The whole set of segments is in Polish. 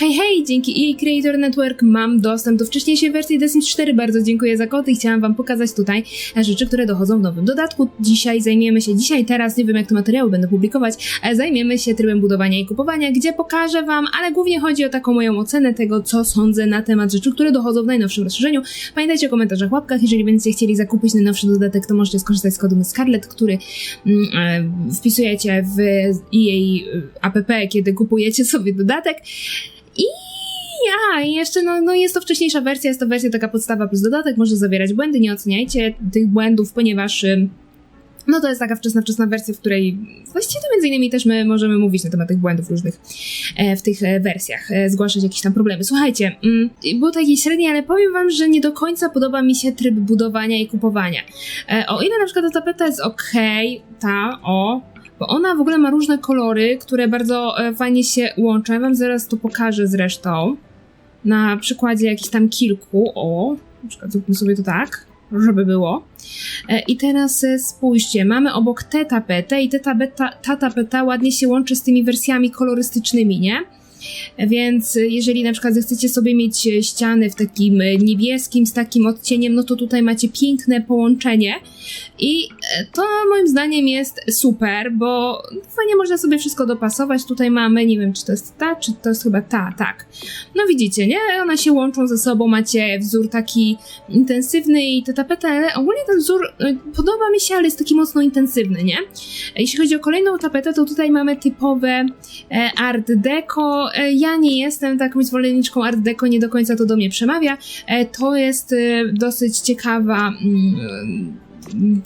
Hej, hej! Dzięki EA Creator Network mam dostęp do wcześniejszej wersji The Sims 4. Bardzo dziękuję za kod i chciałam wam pokazać tutaj rzeczy, które dochodzą w nowym dodatku. Dzisiaj zajmiemy się, dzisiaj, teraz, nie wiem jak te materiały będę publikować, ale zajmiemy się trybem budowania i kupowania, gdzie pokażę wam, ale głównie chodzi o taką moją ocenę tego, co sądzę na temat rzeczy, które dochodzą w najnowszym rozszerzeniu. Pamiętajcie o komentarzach, łapkach, jeżeli będziecie chcieli zakupić najnowszy dodatek, to możecie skorzystać z kodu Scarlet, który mm, e, wpisujecie w EA app, kiedy kupujecie sobie dodatek. I ja, i jeszcze no, no jest to wcześniejsza wersja, jest to wersja taka podstawa plus dodatek, może zawierać błędy, nie oceniajcie tych błędów, ponieważ ym, no to jest taka wczesna, wczesna wersja, w której właściwie to między innymi też my możemy mówić na temat tych błędów różnych e, w tych e, wersjach, e, zgłaszać jakieś tam problemy. Słuchajcie, mm, było to jakieś średnie, ale powiem wam, że nie do końca podoba mi się tryb budowania i kupowania. O ile na przykład ta tapeta jest ok, ta, o, bo ona w ogóle ma różne kolory, które bardzo fajnie się łączą. Ja wam zaraz to pokażę zresztą. Na przykładzie jakichś tam kilku. O, na przykład zróbmy sobie to tak, żeby było. E, I teraz e, spójrzcie, mamy obok tę tapetę i te tapeta, ta tapeta ładnie się łączy z tymi wersjami kolorystycznymi, nie? Więc jeżeli na przykład zechcecie sobie mieć ściany w takim niebieskim z takim odcieniem, no to tutaj macie piękne połączenie i to moim zdaniem jest super, bo fajnie można sobie wszystko dopasować. Tutaj mamy, nie wiem czy to jest ta, czy to jest chyba ta, tak. No widzicie, nie? One się łączą ze sobą, macie wzór taki intensywny i te tapety, ale ogólnie ten wzór podoba mi się, ale jest taki mocno intensywny, nie? Jeśli chodzi o kolejną tapetę, to tutaj mamy typowe art deco, ja nie jestem taką zwolenniczką Art Deco, nie do końca to do mnie przemawia. To jest dosyć ciekawa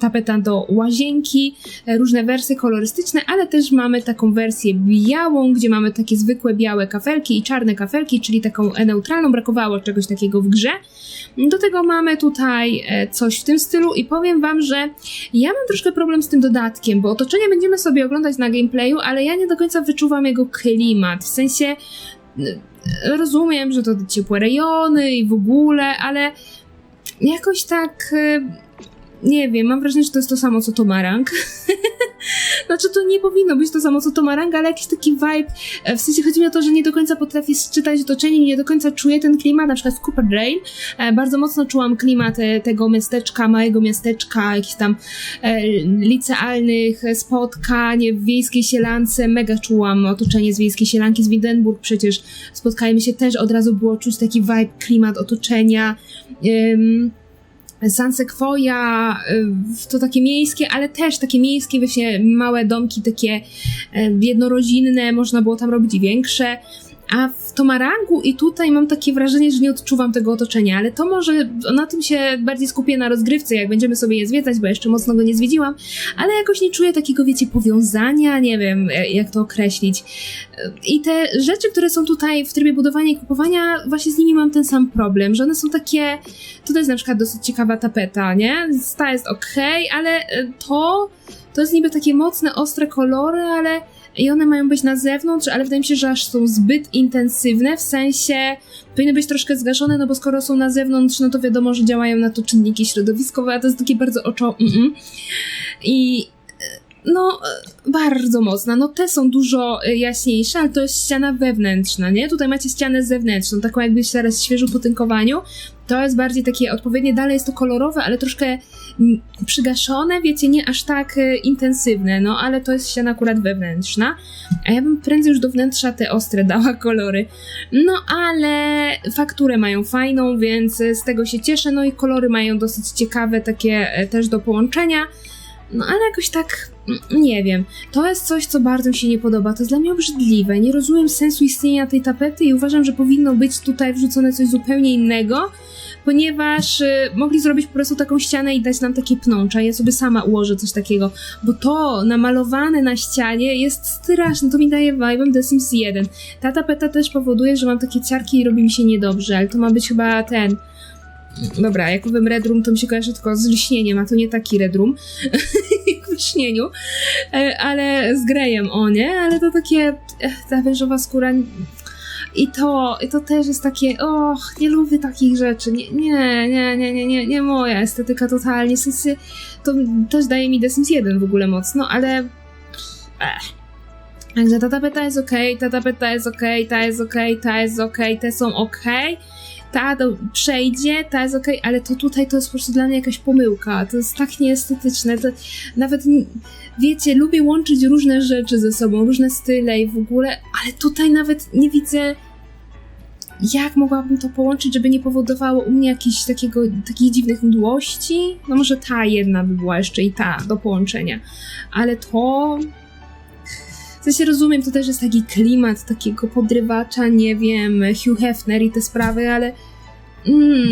tapeta do łazienki, różne wersje kolorystyczne, ale też mamy taką wersję białą, gdzie mamy takie zwykłe białe kafelki i czarne kafelki, czyli taką neutralną, brakowało czegoś takiego w grze. Do tego mamy tutaj coś w tym stylu i powiem wam, że ja mam troszkę problem z tym dodatkiem, bo otoczenie będziemy sobie oglądać na gameplayu, ale ja nie do końca wyczuwam jego klimat, w sensie rozumiem, że to ciepłe rejony i w ogóle, ale jakoś tak nie wiem, mam wrażenie, że to jest to samo co Tomarang. znaczy, to nie powinno być to samo co Tomarang, ale jakiś taki vibe, w sensie chodzi mi o to, że nie do końca potrafię czytać otoczenie, nie do końca czuję ten klimat, na przykład w Cooper Rail bardzo mocno czułam klimat tego miasteczka, małego miasteczka, jakichś tam e, licealnych spotkań w wiejskiej sielance, mega czułam otoczenie z wiejskiej sielanki, z Windenburg przecież. Spotkajmy się też, od razu było czuć taki vibe, klimat otoczenia, ym, San Sequoia, to takie miejskie, ale też takie miejskie, właśnie małe domki, takie jednorodzinne, można było tam robić większe. A w Tomarangu i tutaj mam takie wrażenie, że nie odczuwam tego otoczenia, ale to może na tym się bardziej skupię na rozgrywce, jak będziemy sobie je zwiedzać, bo jeszcze mocno go nie zwiedziłam, ale jakoś nie czuję takiego, wiecie, powiązania, nie wiem, jak to określić. I te rzeczy, które są tutaj w trybie budowania i kupowania, właśnie z nimi mam ten sam problem, że one są takie, to jest na przykład dosyć ciekawa tapeta, nie? Ta jest ok, ale to, to jest niby takie mocne, ostre kolory, ale i one mają być na zewnątrz, ale wydaje mi się, że aż są zbyt intensywne, w sensie powinny być troszkę zgaszone, no bo skoro są na zewnątrz, no to wiadomo, że działają na to czynniki środowiskowe, a to jest takie bardzo oczo... Mm -mm. I no, bardzo mocna. No te są dużo jaśniejsze, ale to jest ściana wewnętrzna, nie? Tutaj macie ścianę zewnętrzną, taką jakbyś teraz świeżo po tynkowaniu. To jest bardziej takie odpowiednie, dalej jest to kolorowe, ale troszkę przygaszone, wiecie, nie aż tak intensywne, no ale to jest ściana akurat wewnętrzna. A ja bym prędzej już do wnętrza te ostre dała kolory. No ale fakturę mają fajną, więc z tego się cieszę. No i kolory mają dosyć ciekawe, takie też do połączenia. No ale jakoś tak, nie wiem. To jest coś, co bardzo mi się nie podoba. To jest dla mnie obrzydliwe. Nie rozumiem sensu istnienia tej tapety i uważam, że powinno być tutaj wrzucone coś zupełnie innego, ponieważ y, mogli zrobić po prostu taką ścianę i dać nam takie pnącza. Ja sobie sama ułożę coś takiego, bo to namalowane na ścianie jest straszne. To mi daje vibe'em The Sims 1. Ta tapeta też powoduje, że mam takie ciarki i robi mi się niedobrze, ale to ma być chyba ten Dobra, jak powiem Red Room, to mi się kojarzy tylko z lśnieniem, a to nie taki Red Room, e, ale z Grejem, o nie? Ale to takie, ta wężowa skóra i to, i to też jest takie, och, nie lubię takich rzeczy, nie, nie, nie, nie, nie, nie, nie moja estetyka totalnie, w sensie, to też daje mi The Sims 1 w ogóle mocno, ale... Ech Także ta tapeta jest ok, ta tapeta jest ok, ta jest ok, ta jest ok, te są ok. Ta do, przejdzie, ta jest ok, ale to tutaj to jest po prostu dla mnie jakaś pomyłka. To jest tak nieestetyczne. To nawet wiecie, lubię łączyć różne rzeczy ze sobą, różne style i w ogóle, ale tutaj nawet nie widzę jak mogłabym to połączyć, żeby nie powodowało u mnie jakichś takiego, takich dziwnych mdłości? No może ta jedna by była jeszcze i ta do połączenia, ale to... W sensie rozumiem, to też jest taki klimat takiego podrywacza, nie wiem, Hugh Hefner i te sprawy, ale... Mm,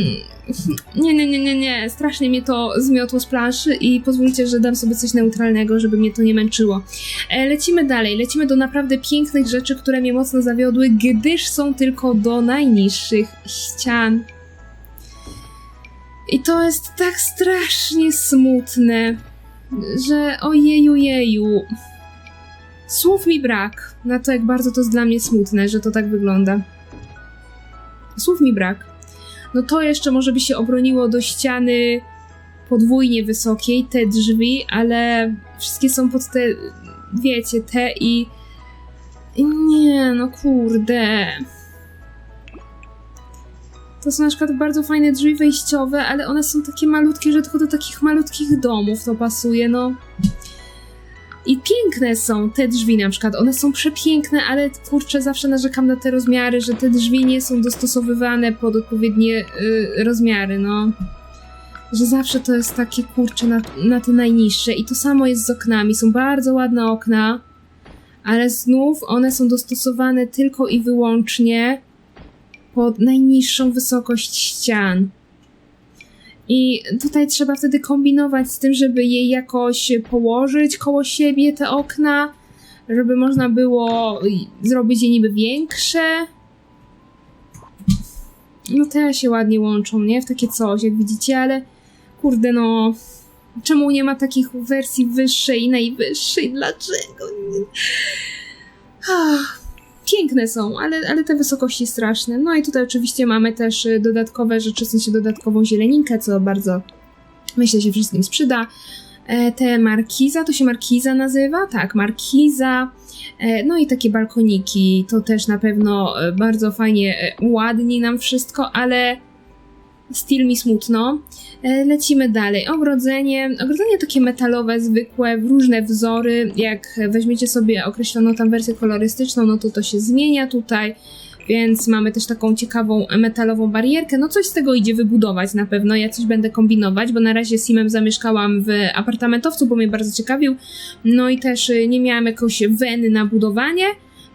nie, nie, nie, nie, nie. Strasznie mnie to zmiotło z planszy i pozwólcie, że dam sobie coś neutralnego, żeby mnie to nie męczyło. E, lecimy dalej. Lecimy do naprawdę pięknych rzeczy, które mnie mocno zawiodły, gdyż są tylko do najniższych ścian. I to jest tak strasznie smutne, że ojeju, jeju. Słów mi brak na to, jak bardzo to jest dla mnie smutne, że to tak wygląda. Słów mi brak no to jeszcze może by się obroniło do ściany podwójnie wysokiej, te drzwi, ale wszystkie są pod te, wiecie, te i... nie, no kurde. To są na przykład bardzo fajne drzwi wejściowe, ale one są takie malutkie, że tylko do takich malutkich domów to pasuje, no. I piękne są te drzwi na przykład, one są przepiękne, ale kurczę, zawsze narzekam na te rozmiary, że te drzwi nie są dostosowywane pod odpowiednie y, rozmiary, no. Że zawsze to jest takie kurcze na, na te najniższe. I to samo jest z oknami, są bardzo ładne okna, ale znów one są dostosowane tylko i wyłącznie pod najniższą wysokość ścian. I tutaj trzeba wtedy kombinować z tym, żeby je jakoś położyć koło siebie, te okna, żeby można było zrobić je niby większe. No te się ładnie łączą, nie? W takie coś, jak widzicie, ale kurde no... Czemu nie ma takich wersji wyższej i najwyższej? Dlaczego? Ach, piękne są, ale, ale te wysokości straszne. No i tutaj oczywiście mamy też y, dodatkowe rzeczy, w sensie dodatkową zieleninkę, co bardzo myślę się wszystkim sprzyda. E, te markiza, to się markiza nazywa? Tak, markiza. E, no i takie balkoniki, to też na pewno e, bardzo fajnie ładni nam wszystko, ale styl mi smutno. E, lecimy dalej. Ogrodzenie. Ogrodzenie takie metalowe, zwykłe, w różne wzory. Jak weźmiecie sobie określoną tam wersję kolorystyczną, no to to się zmienia tutaj. Więc mamy też taką ciekawą metalową barierkę. No coś z tego idzie wybudować na pewno. Ja coś będę kombinować, bo na razie Simem zamieszkałam w apartamentowcu, bo mnie bardzo ciekawił. No i też y, nie miałam jakoś weny na budowanie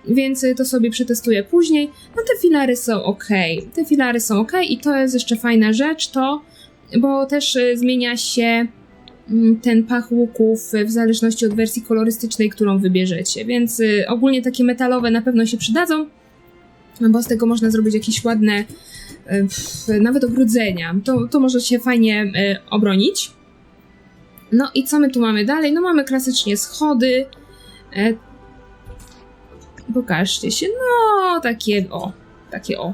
więc to sobie przetestuję później. No te filary są ok. Te filary są ok i to jest jeszcze fajna rzecz, to bo też y, zmienia się mm, ten pach łuków w zależności od wersji kolorystycznej, którą wybierzecie. Więc y, ogólnie takie metalowe na pewno się przydadzą, bo z tego można zrobić jakieś ładne y, nawet ogrodzenia. To, to może się fajnie obronić. No i co my tu mamy dalej? No mamy klasycznie schody. Pokażcie się. No, takie o, takie o.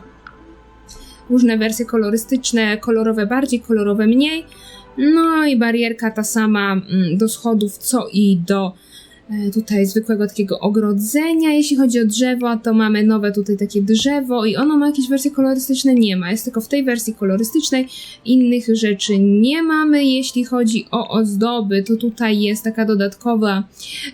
Różne wersje kolorystyczne, kolorowe bardziej, kolorowe mniej. No i barierka ta sama mm, do schodów, co i do tutaj zwykłego takiego ogrodzenia. Jeśli chodzi o drzewo, to mamy nowe tutaj takie drzewo i ono ma jakieś wersje kolorystyczne? Nie ma. Jest tylko w tej wersji kolorystycznej. Innych rzeczy nie mamy. Jeśli chodzi o ozdoby, to tutaj jest taka dodatkowa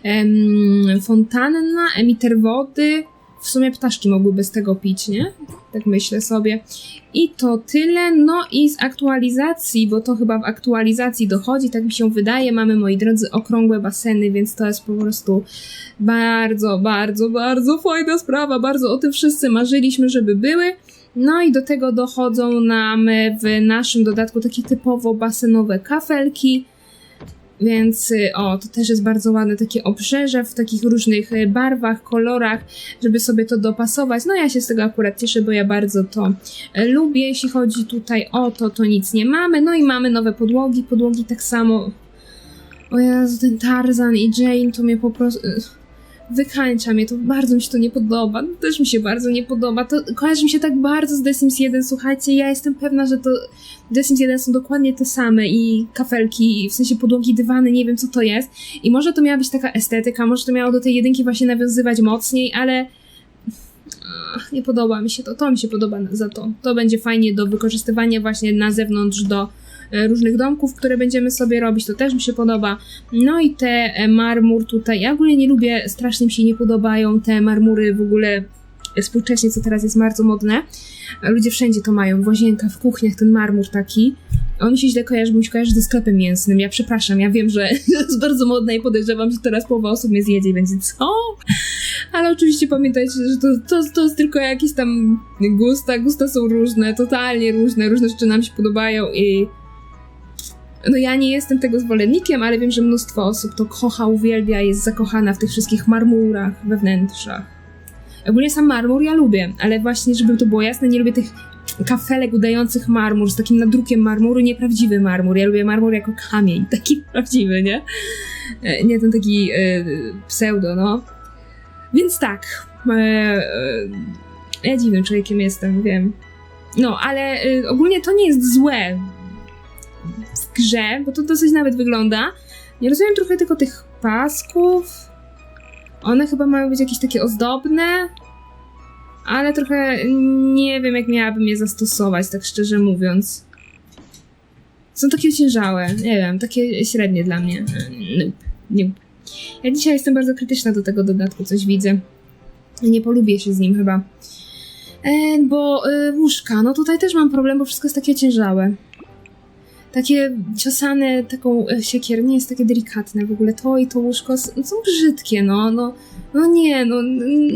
em, fontanna, emiter wody, w sumie ptaszki mogłyby z tego pić, nie? Tak myślę sobie. I to tyle. No i z aktualizacji, bo to chyba w aktualizacji dochodzi, tak mi się wydaje. Mamy, moi drodzy, okrągłe baseny, więc to jest po prostu bardzo, bardzo, bardzo fajna sprawa. Bardzo o tym wszyscy marzyliśmy, żeby były. No i do tego dochodzą nam w naszym dodatku takie typowo basenowe kafelki więc y, o, to też jest bardzo ładne, takie obrzeże w takich różnych y, barwach, kolorach, żeby sobie to dopasować. No ja się z tego akurat cieszę, bo ja bardzo to y, lubię. Jeśli chodzi tutaj o to, to nic nie mamy. No i mamy nowe podłogi, podłogi tak samo. O Jezu, ten Tarzan i Jane to mnie po prostu... wykańcza mnie, to bardzo mi się to nie podoba, to też mi się bardzo nie podoba, to kojarzy mi się tak bardzo z The Sims 1, słuchajcie, ja jestem pewna, że to The Sims 1 są dokładnie te same i kafelki, w sensie podłogi, dywany, nie wiem co to jest. I może to miała być taka estetyka, może to miało do tej jedynki właśnie nawiązywać mocniej, ale Ach, nie podoba mi się to, to mi się podoba za to, to będzie fajnie do wykorzystywania właśnie na zewnątrz do e, różnych domków, które będziemy sobie robić, to też mi się podoba. No i te e, marmur tutaj, ja w ogóle nie lubię, strasznie mi się nie podobają te marmury w ogóle współcześnie, co teraz jest bardzo modne. Ludzie wszędzie to mają, w łazienkach, w kuchniach ten marmur taki. On się źle kojarzy, bo mi się kojarzy ze sklepem mięsnym. Ja przepraszam, ja wiem, że jest bardzo modne i podejrzewam, że teraz połowa osób mnie zjedzie i będzie co? Ale oczywiście pamiętajcie, że to, to, to jest tylko jakieś tam gusta. Gusta są różne, totalnie różne. Różne rzeczy nam się podobają i no ja nie jestem tego zwolennikiem, ale wiem, że mnóstwo osób to kocha, uwielbia, jest zakochana w tych wszystkich marmurach we wnętrzach. Ogólnie sam marmur ja lubię, ale właśnie, żeby to było jasne, nie lubię tych kafelek udających marmur z takim nadrukiem marmuru, nieprawdziwy marmur. Ja lubię marmur jako kamień, taki prawdziwy, nie? E, nie ten taki e, pseudo, no. Więc tak. E, ja dziwnym człowiekiem jestem, wiem. No, ale ogólnie to nie jest złe w grze, bo to dosyć nawet wygląda. Nie rozumiem trochę tylko tych pasków. One chyba mają być jakieś takie ozdobne, ale trochę nie wiem, jak miałabym je zastosować, tak szczerze mówiąc. Są takie ociężałe, nie wiem, takie średnie dla mnie. Nope. Nope. Ja dzisiaj jestem bardzo krytyczna do tego dodatku, coś widzę. Nie polubię się z nim chyba. E, bo e, łóżka, no tutaj też mam problem, bo wszystko jest takie ciężałe. Takie ciosane taką e, siekier, nie jest takie delikatne w ogóle. To i to łóżko s- są brzydkie, no, no. No nie, no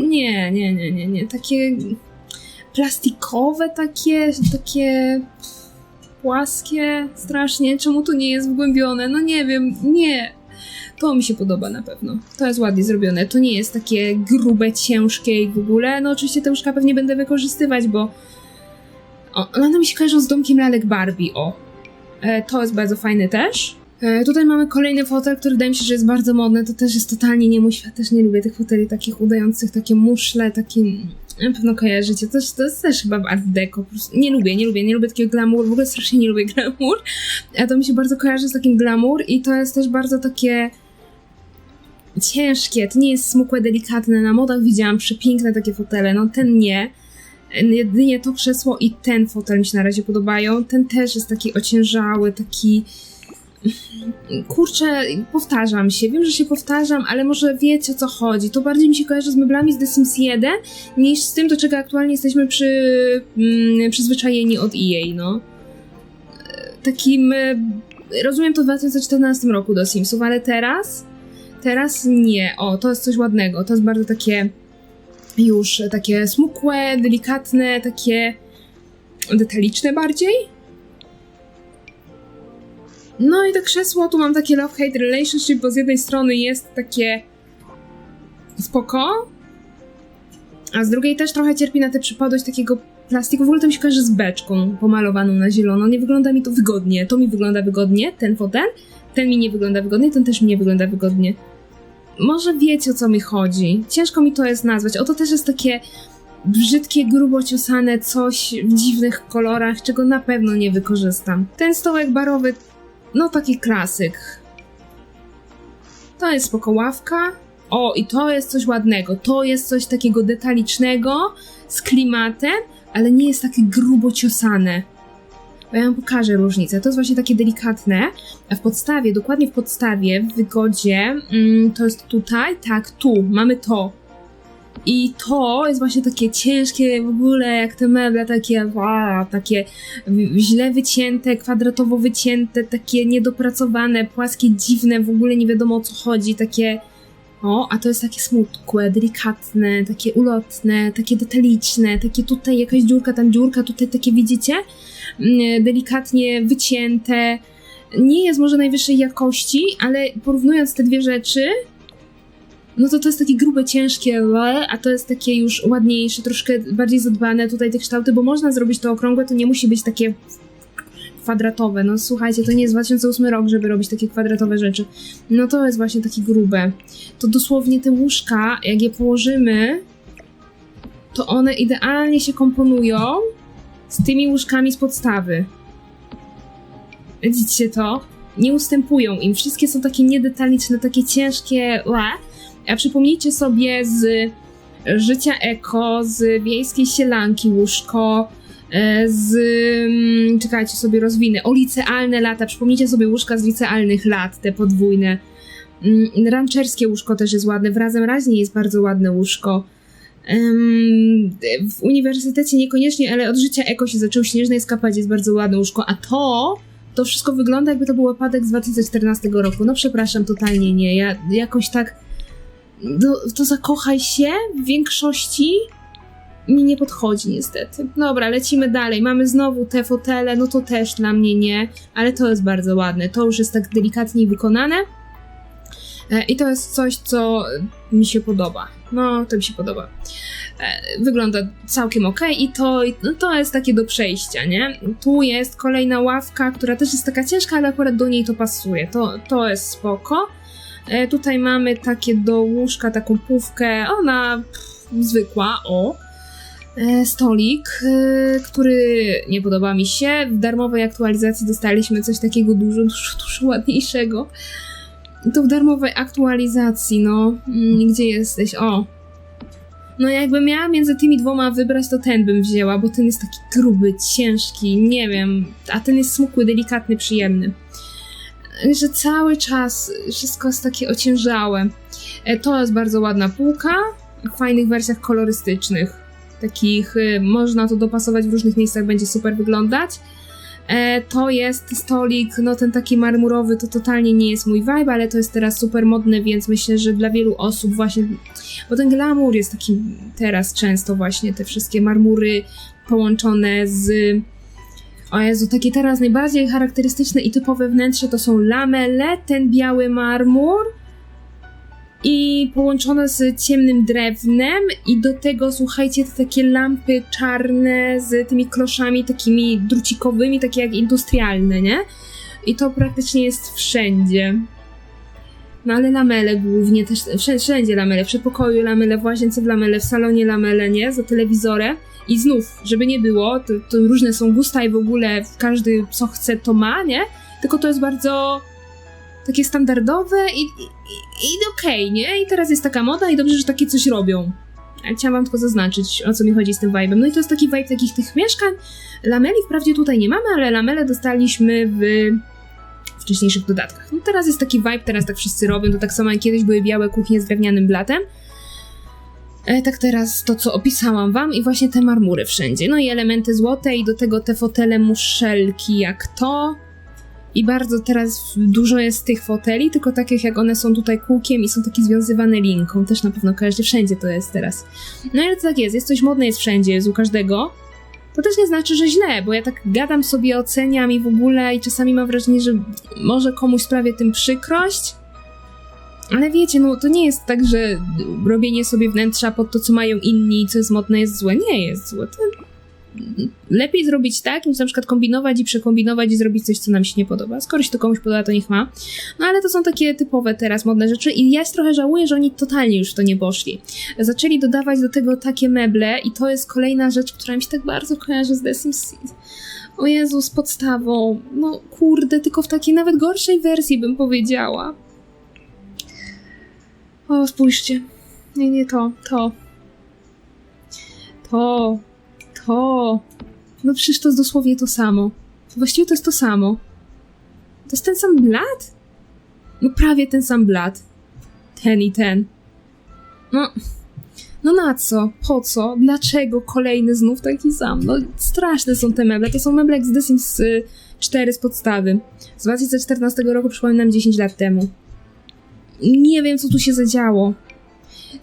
nie, nie, nie, nie, nie. Takie plastikowe takie, takie płaskie, strasznie. Czemu to nie jest wgłębione? No nie wiem, nie. To mi się podoba na pewno. To jest ładnie zrobione. To nie jest takie grube, ciężkie i w ogóle. No oczywiście te łóżka pewnie będę wykorzystywać, bo o, one mi się kojarzą z domkiem lalek Barbie, o. E, to jest bardzo fajny też. E, tutaj mamy kolejny fotel, który wydaje mi się, że jest bardzo modny. To też jest totalnie nie mój świat. Też nie lubię tych foteli takich udających takie muszle, takie... Na pewno kojarzycie. To, to jest też chyba art deco. Nie lubię, nie lubię, nie lubię takiego glamour. W ogóle strasznie nie lubię glamour. A to mi się bardzo kojarzy z takim glamour i to jest też bardzo takie ciężkie. To nie jest smukłe, delikatne. Na modach widziałam przepiękne takie fotele. No ten nie. Jedynie to krzesło i ten fotel mi się na razie podobają. Ten też jest taki ociężały, taki. Kurczę, powtarzam się. Wiem, że się powtarzam, ale może wiecie o co chodzi. To bardziej mi się kojarzy z meblami z The Sims 1 niż z tym, do czego aktualnie jesteśmy przy, mm, przyzwyczajeni od EA, no. Takim. Rozumiem to w 2014 roku do Simsów, ale teraz. Teraz nie. O, to jest coś ładnego. To jest bardzo takie już takie smukłe, delikatne, takie detaliczne bardziej. No i to krzesło, tu mam takie love-hate relationship, bo z jednej strony jest takie spoko, a z drugiej też trochę cierpi na tę przypadłość takiego plastiku. W ogóle to mi się kojarzy z beczką pomalowaną na zielono. Nie wygląda mi to wygodnie. To mi wygląda wygodnie, ten fotel. Ten mi nie wygląda wygodnie, ten też mi nie wygląda wygodnie. Może wiecie o co mi chodzi. Ciężko mi to jest nazwać. Oto też jest takie brzydkie, grubo ciosane coś w dziwnych kolorach, czego na pewno nie wykorzystam. Ten stołek barowy, no taki klasyk. To jest spoko ławka. O, i to jest coś ładnego. To jest coś takiego detalicznego, z klimatem, ale nie jest takie grubo ciosane. Bo ja wam pokażę różnicę. To jest właśnie takie delikatne, a w podstawie, dokładnie w podstawie, w wygodzie, mm, to jest tutaj, tak, tu, mamy to. I to jest właśnie takie ciężkie w ogóle, jak te meble, takie, wow, takie źle wycięte, kwadratowo wycięte, takie niedopracowane, płaskie, dziwne, w ogóle nie wiadomo o co chodzi, takie. O, a to jest takie smutne, delikatne, takie ulotne, takie detaliczne, takie tutaj jakaś dziurka, tam dziurka, tutaj takie widzicie? Mm, Delikatnie wycięte. Nie jest może najwyższej jakości, ale porównując te dwie rzeczy, no to to jest takie grube, ciężkie, a to jest takie już ładniejsze, troszkę bardziej zadbane tutaj te kształty, bo można zrobić to okrągłe, to nie musi być takie kwadratowe. No słuchajcie, to nie jest 2008 rok, żeby robić takie kwadratowe rzeczy. No to jest właśnie takie grube. To dosłownie te łóżka, jak je położymy, to one idealnie się komponują z tymi łóżkami z podstawy. Widzicie to? Nie ustępują im. Wszystkie są takie niedetaliczne, takie ciężkie. A przypomnijcie sobie z życia eko, z wiejskiej sielanki łóżko, e, z. mm, Czekajcie sobie, rozwinę. O licealne lata. Przypomnijcie sobie łóżka z licealnych lat, te podwójne. Mm, Rancherskie łóżko też jest ładne. W razem raźnie jest bardzo ładne łóżko. W uniwersytecie niekoniecznie, ale od życia eko się zaczął śnieżne skapać, jest bardzo ładne łóżko. A to, to wszystko wygląda jakby to był wypadek z 2014 roku. No przepraszam, totalnie nie. Ja jakoś tak. Do, to zakochaj się w większości mi nie podchodzi niestety. Dobra, lecimy dalej. Mamy znowu te fotele, no to też dla mnie nie, ale to jest bardzo ładne. To już jest tak delikatniej wykonane. E, I to jest coś, co mi się podoba. No, to mi się podoba. E, Wygląda całkiem ok i to, no, to jest takie do przejścia, nie? Tu jest kolejna ławka, która też jest taka ciężka, ale akurat do niej to pasuje. To, to jest spoko. E, Tutaj mamy takie do łóżka, taką pówkę, ona pff, zwykła, o. Stolik, który nie podoba mi się. W darmowej aktualizacji dostaliśmy coś takiego dużo, dużo, dużo ładniejszego. To w darmowej aktualizacji, no. Mm, Gdzie jesteś? O. No jakbym miała między tymi dwoma wybrać, to ten bym wzięła, bo ten jest taki gruby, ciężki, nie wiem. A ten jest smukły, delikatny, przyjemny. Że cały czas wszystko jest takie ociężałe. E, To jest bardzo ładna półka, w fajnych wersjach kolorystycznych. Takich, y, można to dopasować w różnych miejscach, będzie super wyglądać. E, to jest stolik, no ten taki marmurowy, to totalnie nie jest mój vibe, ale to jest teraz super modny, więc myślę, że dla wielu osób właśnie, bo ten glamour jest taki teraz często właśnie, te wszystkie marmury połączone z... O Jezu, takie teraz najbardziej charakterystyczne i typowe wnętrze to są lamele, ten biały marmur i połączone z ciemnym drewnem i do tego, słuchajcie, te takie lampy czarne z tymi kloszami takimi drucikowymi, takie jak industrialne, nie? I to praktycznie jest wszędzie. No ale lamele głównie też, wszędzie, lamele, w przedpokoju lamele, w łazience w lamele, w salonie lamele, nie? Za telewizorem. I znów, żeby nie było, to, to różne są gusta i w ogóle każdy co chce to ma, nie? Tylko to jest bardzo takie standardowe i, i, i, okej, nie? I teraz jest taka moda i dobrze, że takie coś robią. Chciałam wam tylko zaznaczyć, o co mi chodzi z tym vibe'em. No i to jest taki vibe takich tych mieszkań. Lameli wprawdzie tutaj nie mamy, ale lamele dostaliśmy w wcześniejszych dodatkach. No teraz jest taki vibe, teraz tak wszyscy robią, to tak samo jak kiedyś były białe kuchnie z drewnianym blatem. E, tak teraz to, co opisałam wam i właśnie te marmury wszędzie. No i elementy złote i do tego te fotele muszelki jak to. I bardzo teraz dużo jest tych foteli, tylko takich jak one są tutaj kółkiem i są takie związywane linką. Też na pewno kojarzycie, wszędzie to jest teraz. No ale to tak jest, jest coś modne, jest wszędzie, jest u każdego. To też nie znaczy, że źle, bo ja tak gadam sobie, oceniam i w ogóle i czasami mam wrażenie, że może komuś sprawię tym przykrość. Ale wiecie, no to nie jest tak, że robienie sobie wnętrza pod to, co mają inni co jest modne jest złe. Nie jest złe. To lepiej zrobić tak, niż na przykład kombinować i przekombinować i zrobić coś, co nam się nie podoba. Skoro się to komuś podoba, to niech ma. No ale to są takie typowe teraz modne rzeczy i ja trochę żałuję, że oni totalnie już w to nie poszli. Zaczęli dodawać do tego takie meble i to jest kolejna rzecz, która mi się tak bardzo kojarzy z The Sims. O Jezu, z podstawą. No kurde, tylko w takiej nawet gorszej wersji bym powiedziała. O, spójrzcie. Nie, nie to, to. To, to. No przecież to jest dosłownie to samo. Właściwie to jest to samo. To jest ten sam blat? No prawie ten sam blat. Ten i ten. No. No na co? Po co? Dlaczego kolejny znów taki sam? No straszne są te meble. To są meble jak z The Sims y, 4 z podstawy. Z 2014 roku przypominam 10 lat temu. Nie wiem, co tu się zadziało.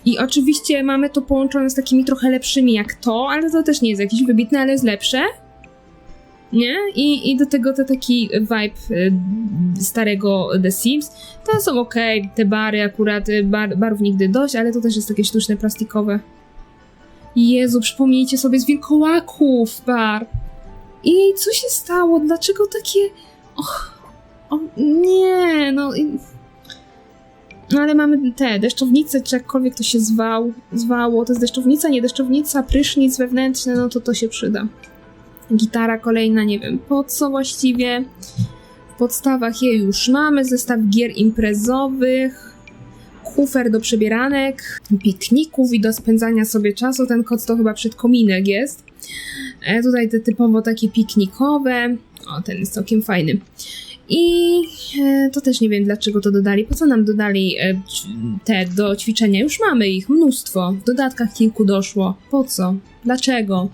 I oczywiście mamy to połączone z takimi trochę lepszymi jak to, ale to też nie jest jakieś wybitne, ale jest lepsze. Nie? I, i do tego to taki vibe y, starego The Sims. To są ok, te bary akurat, y, bar, barów nigdy dość, ale to też jest takie sztuczne, plastikowe. Jezu, przypomnijcie sobie z wilkołaków bar. I co się stało? Dlaczego takie... Och, o, nie, no... No ale mamy te deszczownice, czy jakkolwiek to się zwał, zwało. To jest deszczownica, nie deszczownica, prysznic wewnętrzny, no to to się przyda. Gitara kolejna, nie wiem po co właściwie. W podstawach je już mamy, zestaw gier imprezowych, kufer do przebieranek, pikników i do spędzania sobie czasu. Ten koc to chyba przed kominek jest. E, tutaj te typowo takie piknikowe. O, ten jest całkiem fajny. I e, to też nie wiem dlaczego to dodali. Po co nam dodali e, te do ćwiczenia? Już mamy ich mnóstwo. W dodatkach kilku doszło. Po co? Dlaczego?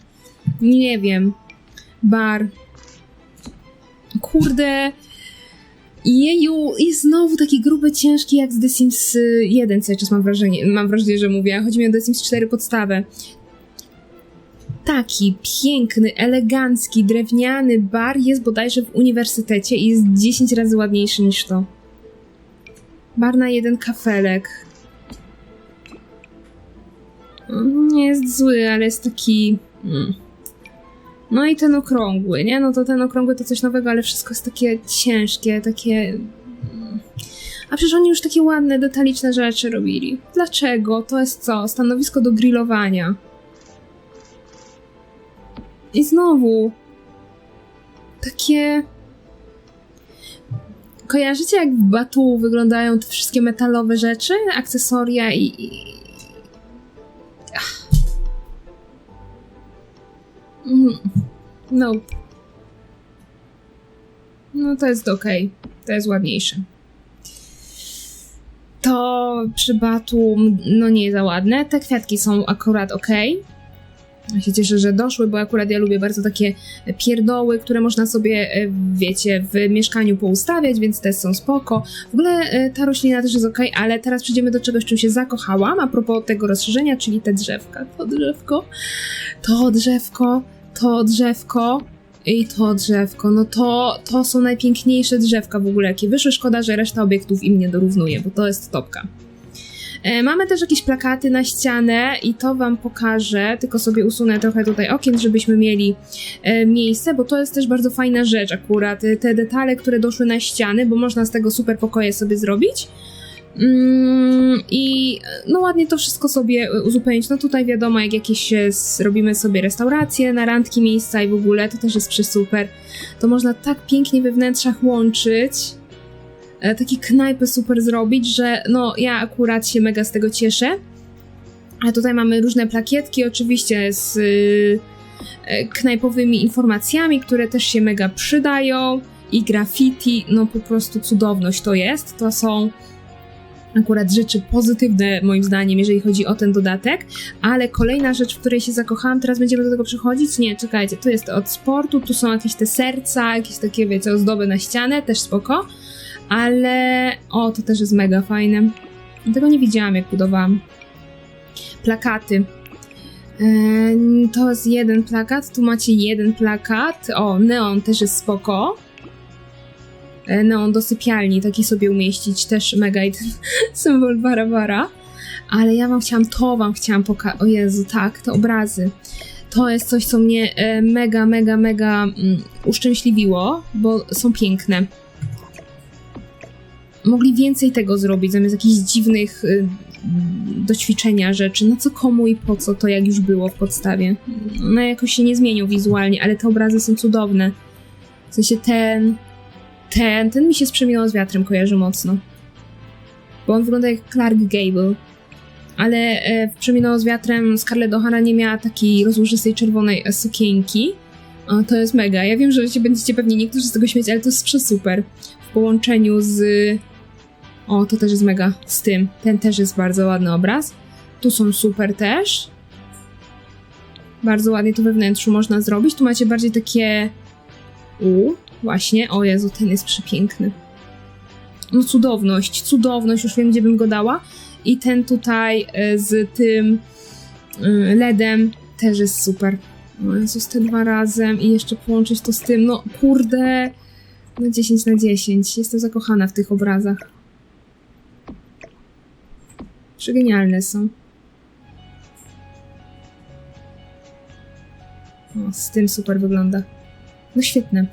Nie wiem. Bar. Kurde. Jeju, jest znowu taki gruby, ciężki jak z The Sims y, 1 cały czas mam wrażenie, mam wrażenie, że mówię. Chodzi mi o The Sims 4 podstawę. Taki piękny, elegancki, drewniany bar jest bodajże w uniwersytecie i jest 10 razy ładniejszy niż to. Bar na jeden kafelek. On Nie jest zły, ale jest taki. Mm. No i ten okrągły, nie? No to ten okrągły to coś nowego, ale wszystko jest takie ciężkie, takie. mm. A przecież oni już takie ładne, detaliczne rzeczy robili. Dlaczego? To jest co? Stanowisko do grillowania. I znowu. Takie. Kojarzycie, jak w Batu wyglądają te wszystkie metalowe rzeczy, akcesoria i. No. No to jest okej. To jest ładniejsze. To przy Batu, no nie za ładne. Te kwiatki są akurat okej. Ja się cieszę, że doszły, bo akurat ja lubię bardzo takie pierdoły, które można sobie, e, wiecie, w mieszkaniu poustawiać, więc te są spoko. W ogóle e, ta roślina też jest ok, ale teraz przejdziemy do czegoś, czym się zakochałam, a propos tego rozszerzenia, czyli te drzewka. To drzewko, to drzewko, to drzewko i to drzewko. No to, to są najpiękniejsze drzewka w ogóle, jakie wyszły. Szkoda, że reszta obiektów im nie dorównuje, bo to jest topka. E, Mamy też jakieś plakaty na ścianę i to wam pokażę, tylko sobie usunę trochę tutaj okien, żebyśmy mieli e, miejsce, bo to jest też bardzo fajna rzecz akurat, e, te detale, które doszły na ściany, bo można z tego super pokoje sobie zrobić. Mm, I no ładnie to wszystko sobie uzupełnić. No tutaj wiadomo, jak jakieś robimy sobie restauracje na randki miejsca i w ogóle, to też jest super. To można tak pięknie we wnętrzach łączyć takie knajpy super zrobić, że no ja akurat się mega z tego cieszę. A tutaj mamy różne plakietki, oczywiście z y, e, knajpowymi informacjami, które też się mega przydają. I graffiti, no po prostu cudowność to jest. To są akurat rzeczy pozytywne, moim zdaniem, jeżeli chodzi o ten dodatek. Ale kolejna rzecz, w której się zakochałam, teraz będziemy do tego przechodzić. Nie, czekajcie, tu jest od sportu, tu są jakieś te serca, jakieś takie, wiecie, ozdoby na ścianę, też spoko. Ale o, to też jest mega fajne. Tego nie widziałam, jak budowałam. Plakaty. Em, To jest jeden plakat, tu macie jeden plakat. O, neon też jest spoko. E, Neon do sypialni, taki sobie umieścić, też mega i ten symbol bara Ale ja wam chciałam, to wam chciałam pokazać. O Jezu, tak, te obrazy. To jest coś, co mnie e, mega, mega, mega mm, uszczęśliwiło, bo są piękne mogli więcej tego zrobić, zamiast jakichś dziwnych y, do ćwiczenia rzeczy. Na co komu i po co to, jak już było w podstawie. No jakoś się nie zmienił wizualnie, ale te obrazy są cudowne. W sensie ten, ten, ten mi się z Przemiło z wiatrem kojarzy mocno. Bo on wygląda jak Clark Gable. Ale e, w Przemiło z wiatrem Scarlett O'Hara nie miała takiej rozłożystej czerwonej e, sukienki. O, to jest mega. Ja wiem, że się będziecie pewnie niektórzy z tego śmiać, ale to jest super. W połączeniu z o, to też jest mega z tym. Ten też jest bardzo ładny obraz. Tu są super też. Bardzo ładnie to we wnętrzu można zrobić. Tu macie bardziej takie. U, właśnie. O Jezu, ten jest przepiękny. No, cudowność, cudowność, już wiem, gdzie bym go dała. I ten tutaj e, z tym e, LEDem też jest super. O Jezus, te dwa razem i jeszcze połączyć to z tym. No, kurde. No 10 na 10. Jestem zakochana w tych obrazach. Przegenialne są. O, z tym super wygląda. No świetne.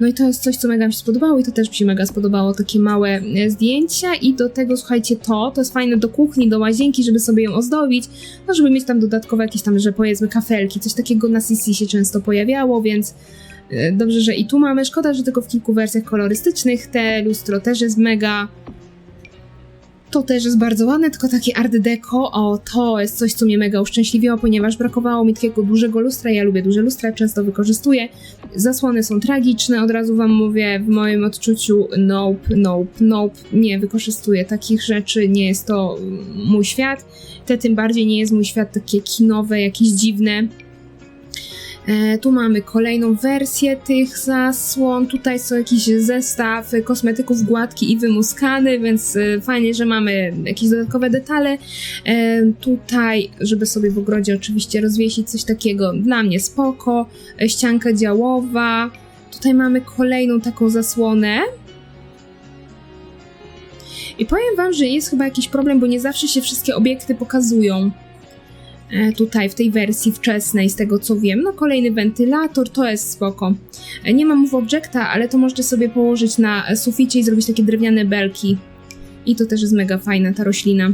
No i to jest coś, co mega mi się spodobało i to też mi się mega spodobało, takie małe e, zdjęcia i do tego, słuchajcie, to, to jest fajne do kuchni, do łazienki, żeby sobie ją ozdobić, no żeby mieć tam dodatkowe jakieś tam, że powiedzmy kafelki, coś takiego na CC się często pojawiało, więc e, dobrze, że i tu mamy. Szkoda, że tylko w kilku wersjach kolorystycznych. Te lustro też jest mega to też jest bardzo ładne, tylko takie art deco. O, to jest coś, co mnie mega uszczęśliwiło, ponieważ brakowało mi takiego dużego lustra. Ja lubię duże lustra, często wykorzystuję. Zasłony są tragiczne, od razu wam mówię, w moim odczuciu nope, nope, nope. Nie wykorzystuję takich rzeczy, nie jest to mój świat. Te tym bardziej nie jest mój świat takie kinowe, jakieś dziwne. E, tu mamy kolejną wersję tych zasłon. Tutaj są jakiś zestaw kosmetyków gładki i wymuskany, więc e, fajnie, że mamy jakieś dodatkowe detale. E, tutaj, żeby sobie w ogrodzie oczywiście rozwiesić coś takiego, dla mnie spoko. Ścianka działowa. Tutaj mamy kolejną taką zasłonę. I powiem wam, że jest chyba jakiś problem, bo nie zawsze się wszystkie obiekty pokazują tutaj w tej wersji wczesnej, z tego co wiem. No kolejny wentylator, to jest spoko. E, Nie mam move objecta, ale to możecie sobie położyć na suficie i zrobić takie drewniane belki. I to też jest mega fajna ta roślina.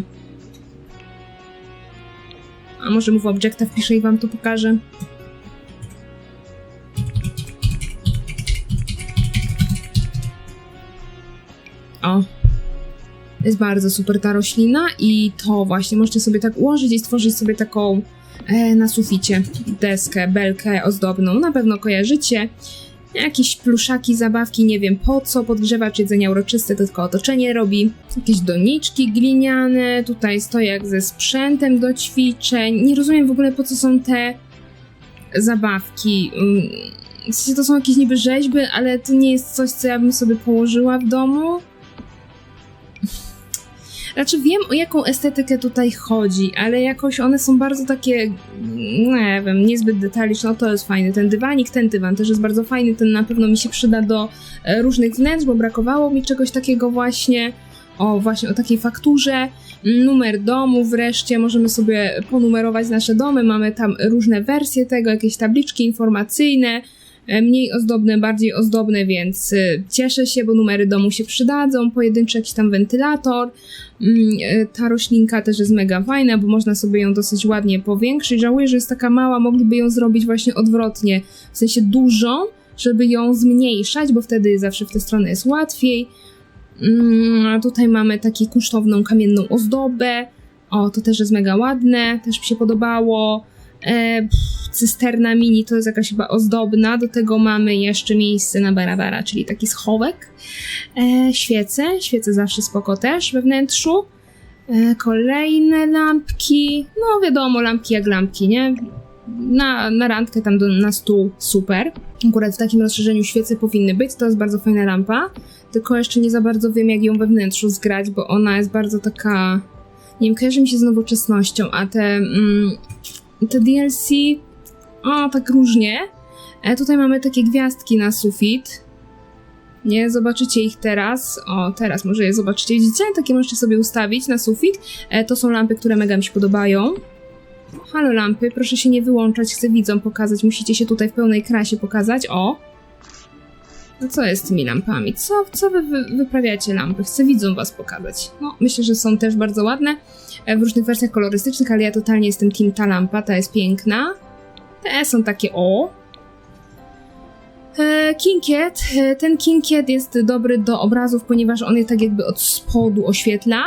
A może move objecta wpiszę i wam to pokażę. O, jest bardzo super ta roślina i to właśnie możecie sobie tak ułożyć i stworzyć sobie taką e, na suficie deskę, belkę ozdobną. Na pewno kojarzycie. Jakieś pluszaki, zabawki, nie wiem po co, podgrzewacz jedzenia uroczyste, to tylko otoczenie robi. Jakieś doniczki gliniane, tutaj stojak ze sprzętem do ćwiczeń. Nie rozumiem w ogóle po co są te zabawki. Mm, W sensie to są jakieś niby rzeźby, ale to nie jest coś, co ja bym sobie położyła w domu. Znaczy wiem, o jaką estetykę tutaj chodzi, ale jakoś one są bardzo takie, nie wiem, niezbyt detaliczne. No to jest fajny. Ten dywanik, ten dywan też jest bardzo fajny. Ten na pewno mi się przyda do e, różnych wnętrz, bo brakowało mi czegoś takiego właśnie. O, właśnie o takiej fakturze. Numer domu wreszcie. Możemy sobie ponumerować nasze domy. Mamy tam różne wersje tego, jakieś tabliczki informacyjne mniej ozdobne, bardziej ozdobne, więc y, cieszę się, bo numery domu się przydadzą, pojedynczy jakiś tam wentylator. Mm, y, Ta roślinka też jest mega fajna, bo można sobie ją dosyć ładnie powiększyć. Żałuję, że jest taka mała, mogliby ją zrobić właśnie odwrotnie, w sensie dużą, żeby ją zmniejszać, bo wtedy zawsze w tę stronę jest łatwiej. Mm, A tutaj mamy taką kosztowną kamienną ozdobę. O, to też jest mega ładne, też mi się podobało. E, cysterna mini to jest jakaś chyba ozdobna. Do tego mamy jeszcze miejsce na barabara, czyli taki schowek. E, świece, świece zawsze spoko też we wnętrzu. E, kolejne lampki. No wiadomo, lampki jak lampki, nie? Na, na randkę tam do, na stół super. Akurat w takim rozszerzeniu świece powinny być. To jest bardzo fajna lampa. Tylko jeszcze nie za bardzo wiem, jak ją we wnętrzu zgrać, bo ona jest bardzo taka. Nie wiem, kojarzy mi się z nowoczesnością, a te. Mm, te DLC. O, tak różnie. E, tutaj mamy takie gwiazdki na sufit. Nie, zobaczycie ich teraz. O, teraz może je zobaczycie. Widzicie? Takie możecie sobie ustawić na sufit. E, to są lampy, które mega mi się podobają. Halo lampy, proszę się nie wyłączać, chcę widzom pokazać. Musicie się tutaj w pełnej krasie pokazać. O! No co jest z tymi lampami? Co, co wy, wy wyprawiacie lampy? Chcę widzom was pokazać. No, myślę, że są też bardzo ładne e, w różnych wersjach kolorystycznych, ale ja totalnie jestem team ta lampa, ta jest piękna. Te są takie o. E, Kinkiet. E, Ten kinkiet jest dobry do obrazów, ponieważ on je tak jakby od spodu oświetla.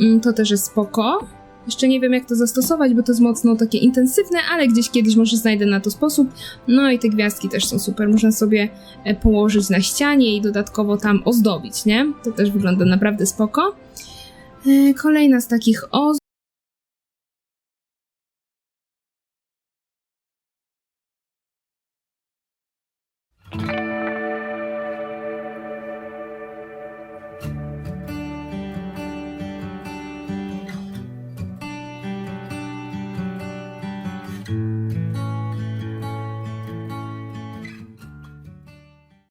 Mm, To też jest spoko. Jeszcze nie wiem, jak to zastosować, bo to jest mocno takie intensywne, ale gdzieś kiedyś może znajdę na to sposób. No i te gwiazdki też są super. Można sobie e, położyć na ścianie i dodatkowo tam ozdobić, nie? To też wygląda naprawdę spoko. E, Kolejna z takich ozdób.